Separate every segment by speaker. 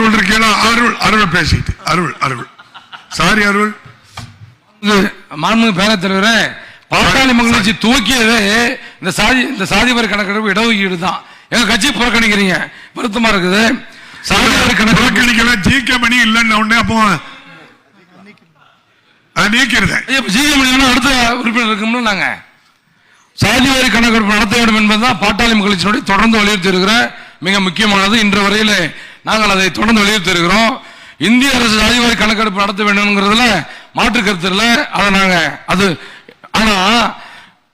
Speaker 1: அருள் இருக்கீங்களா? அருள் அருள் பேசிட்டு அருள் அருள். சாரி அருள்.
Speaker 2: மாண்புமிகு பேரவைத் தலைவரே பாட்டாளி மகிழ்ச்சி துவக்கியதே இந்த சாதி இந்த சாதி வரி கணக்கெடுப்பு இடஒதுக்கீடு தான் எங்க கட்சி புறக்கணிக்கிறீங்க? வருத்தமா இருக்குது. சாதி வரி கணக்கெடுப்பு
Speaker 1: புறக்கணிக்கல ஜிகே மணி இல்லைன்னு உடனே அப்போ அது நீக்கிறத
Speaker 2: ஜிஎம் அடுத்த உறுப்பினர் இருக்கும்ல நாங்க. சாதி வாரி கணக்கெடுப்பு நடத்த வேண்டும் என்பதுதான் பாட்டாளி மகிழ்ச்சியினுடைய தொடர்ந்து வலியுறுத்தி இருக்கிற மிக முக்கியமானது இன்று வரையில நாங்கள் அதை தொடர்ந்து வலியுறுத்திருக்கிறோம் இந்திய அரசு ஜாதிவாரி கணக்கெடுப்பு நடத்த வேண்டும்ங்கிறதுல மாற்று கருத்து இல்லை. அதை நாங்கள் அது ஆனால்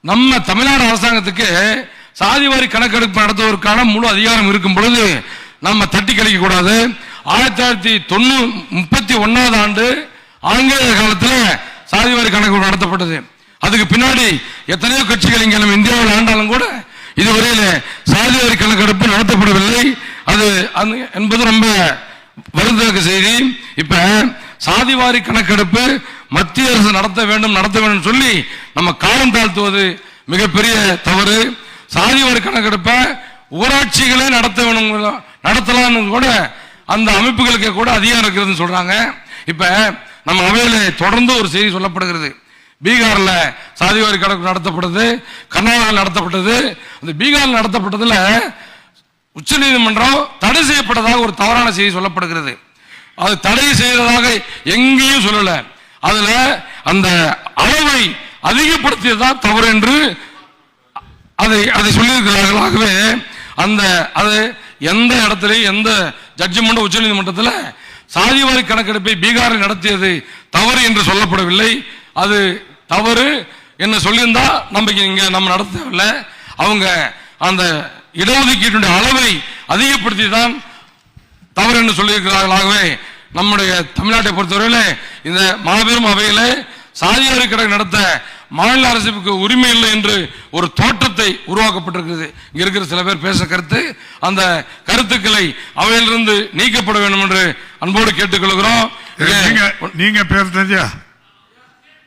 Speaker 2: நம்ம தமிழ்நாடு அரசாங்கத்துக்கு சாதிவாரி கணக்கெடுப்பு நடத்துவதற்கான முழு அதிகாரம் இருக்கும் பொழுது நம்ம தட்டி கழிக்க கூடாது. ஆயிரத்தி தொள்ளாயிரத்தி தொண்ணூ முப்பத்தி ஒன்னாவது ஆண்டு ஆங்கிலேய காலத்தில் சாதிவாரி கணக்கு நடத்தப்பட்டது. அதுக்கு பின்னாடி எத்தனையோ கட்சிகள் இங்கே நம்ம இந்தியாவில் ஆண்டாலும் கூட இதுவரையில சாதிவாரி கணக்கெடுப்பு நடத்தப்படவில்லை அது அந்த- என்பது ரொம்ப வருந்தத்தக்க செய்தி. இப்ப சாதிவாரி கணக்கெடுப்பு மத்திய அரசு நடத்த வேண்டும் நடத்த வேண்டும் சொல்லி நம்ம காலம் தாழ்த்துவது மிகப்பெரிய தவறு. சாதிவாரி கணக்கெடுப்பை ஊராட்சிகளே நடத்த வேணும் நடத்தலாம்னு கூட அந்த அமைப்புகளுக்கு கூட அதிகாரம் இருக்கிறதுன்னு சொல்றாங்க. இப்ப நம்ம அவையில தொடர்ந்து ஒரு செய்தி சொல்லப்படுகிறது. பீகார்ல சாதிவாரி கணக்கு நடத்தப்பட்டது கர்நாடகாவில் நடத்தப்பட்டது. அந்த பீகார்ல நடத்தப்பட்டதுல உச்சநீதிமன்றம் தடை செய்யப்பட்டதாக ஒரு தவறான செய்தி சொல்லப்படுகிறது. அது தடை செய்ததாக எங்கேயும் சொல்லல. அதுல அந்த அளவை அதிகப்படுத்தியதுதான் தவறு என்று அதை அதை சொல்லியிருக்கிறார்கள். ஆகவே அந்த அது எந்த இடத்துலையும் எந்த ஜட்ஜ்மெண்ட் உச்சநீதிமன்றத்தில் சாதிவாரி கணக்கெடுப்பை பீகாரில் நடத்தியது தவறு என்று சொல்லப்படவில்லை. அது தவறு என்ன சொல்லியிருந்தா நம்பிக்கை இங்கே நம்ம நடத்தவில்லை. அவங்க அந்த இடஒதுக்கீட்டுடைய அளவை அதிகப்படுத்தி தான் தவறு என்று சொல்லியிருக்கிறார்களாகவே நம்முடைய தமிழ்நாட்டை பொறுத்தவரையில் இந்த மாபெரும் அவையில் சாதியாரி கடை நடத்த மாநில அரசுக்கு உரிமை இல்லை என்று ஒரு தோற்றத்தை உருவாக்கப்பட்டிருக்கிறது. இங்க இருக்கிற சில பேர் பேச கருத்து அந்த கருத்துக்களை அவையிலிருந்து நீக்கப்பட வேண்டும் என்று அன்போடு கேட்டுக்கொள்கிறோம்.
Speaker 1: நீங்க பேசுறதா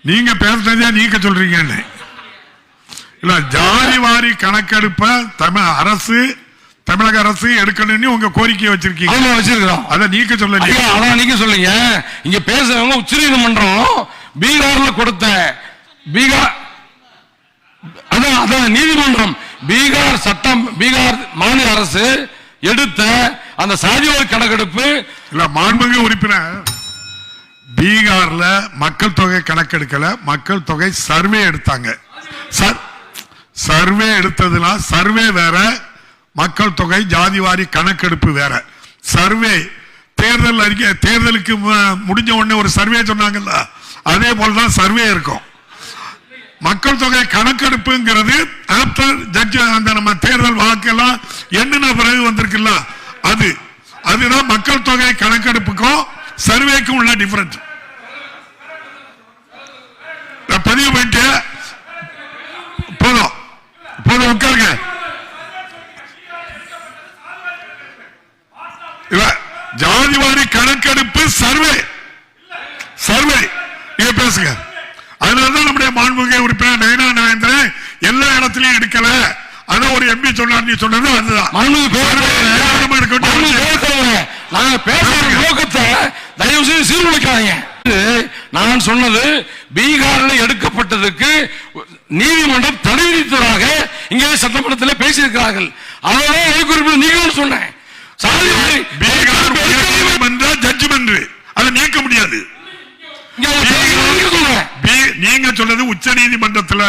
Speaker 1: நீங்க பேசுறதா நீக்க சொல்றீங்க இல்ல ஜாதி வாரி கணக்கெடுப்ப தமிழ் அரசு தமிழக அரசு எடுக்கணும்னு உங்க கோரிக்கையை வச்சிருக்கீங்க.
Speaker 2: ஆமா வச்சிருக்கிறோம்.
Speaker 1: அதை நீக்க
Speaker 2: ஐயா, அதான் நீங்க சொல்லுங்க இங்க பேசுறவங்க உச்சநீதிமன்றம் பீகார்ல கொடுத்த பீகார் அதான் அதான் நீதிமன்றம் பீகார் சட்டம் பீகார் மாநில அரசு எடுத்த அந்த சாதிவாரி கணக்கெடுப்பு.
Speaker 1: இல்ல மாண்புமிகு உறுப்பினர் பீகார்ல மக்கள் தொகை கணக்கெடுக்கல மக்கள் தொகை சர்வே எடுத்தாங்க. சர்- சர்வே எடுத்ததுலாம் சர்வே வேற மக்கள் தொகை ஜாதிவாரி கணக்கெடுப்பு வேற. சர்வே தேர்தல் அறிக்கை தேர்தலுக்கு முடிஞ்ச உடனே ஒரு சர்வே சொன்னாங்கல்ல அதே போலதான் சர்வே இருக்கும். மக்கள் தொகை கணக்கெடுப்புங்கிறது ஆப்டர் ஜட்ஜ் அந்த நம்ம தேர்தல் வாக்கெல்லாம் என்னென்ன பிறகு வந்திருக்குல்ல அது. அதுதான் மக்கள் தொகை கணக்கெடுப்புக்கும் சர்வேக்கும் உள்ள டிஃபரன்ஸ் ஜாதிவாரி கணக்கெடுப்பு சர்வே. சர்வே. நீங்க பேசுங்க. அதனாலதான் நம்முடைய மாண்புமிகு உறுப்பினர் நயனா நாயந்திரன் எல்லா இடத்துலயும் எடுக்கல. அதான் ஒரு எம்பி சொன்னார் நீ சொன்னது அதுதான்.
Speaker 2: நாங்க பேசுற நோக்கத்தை தயவு செய்து சீர்குலைக்காதீங்க. நான் சொன்னது பீகார்ல எடுக்கப்பட்டதுக்கு நீதிமன்றம் தடை விதித்ததாக இங்கே சட்டமன்றத்தில் பேசியிருக்கிறார்கள். அதனால குறிப்பிட்டு நீங்களும் சொன்னேன்.
Speaker 1: அதை நீக்க முடியாது.
Speaker 2: நீங்க
Speaker 1: சொன்னது உச்ச
Speaker 2: சொல்றது நீதிமன்றத்தில்